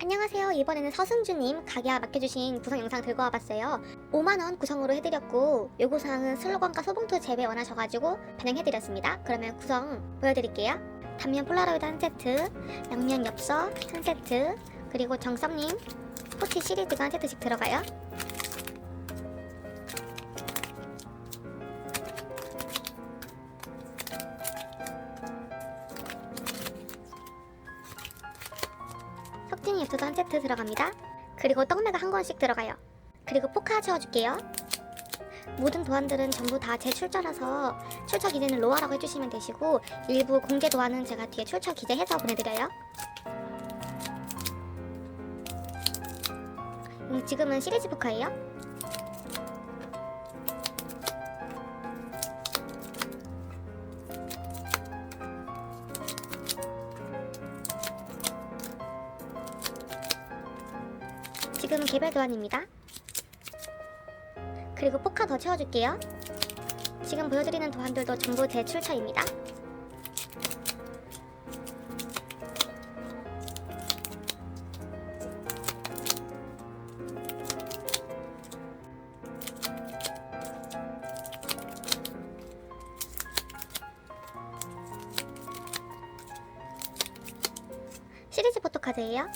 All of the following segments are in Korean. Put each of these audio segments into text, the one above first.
안녕하세요. 이번에는 서승주님 가게와 맡겨주신 구성 영상 들고 와봤어요. 5만원 구성으로 해드렸고 요구사항은 슬로건과 소봉토 재배 원하셔가지고 반영해드렸습니다. 그러면 구성 보여드릴게요. 단면 폴라로이드 한 세트, 양면 엽서 한 세트, 그리고 정섭님 포치 시리즈가 한 세트씩 들어가요. 석진이 엽서도 한 세트 들어갑니다. 그리고 떡매가 한 권씩 들어가요. 그리고 포카 채워줄게요. 모든 도안들은 전부 다 제 출처라서 출처 기재는 로아라고 해주시면 되시고 일부 공개 도안은 제가 뒤에 출처 기재해서 보내드려요. 음, 지금은 시리즈 포카예요. 지금은 개별 도안입니다. 그리고 포카 더 채워줄게요. 지금 보여드리는 도안들도 전부 제 출처입니다. 시리즈 포토카드예요.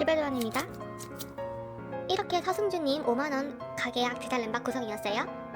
개별도안입니다. 이렇게 서승주님 5만원 가게약 디잘 램박 구성이었어요.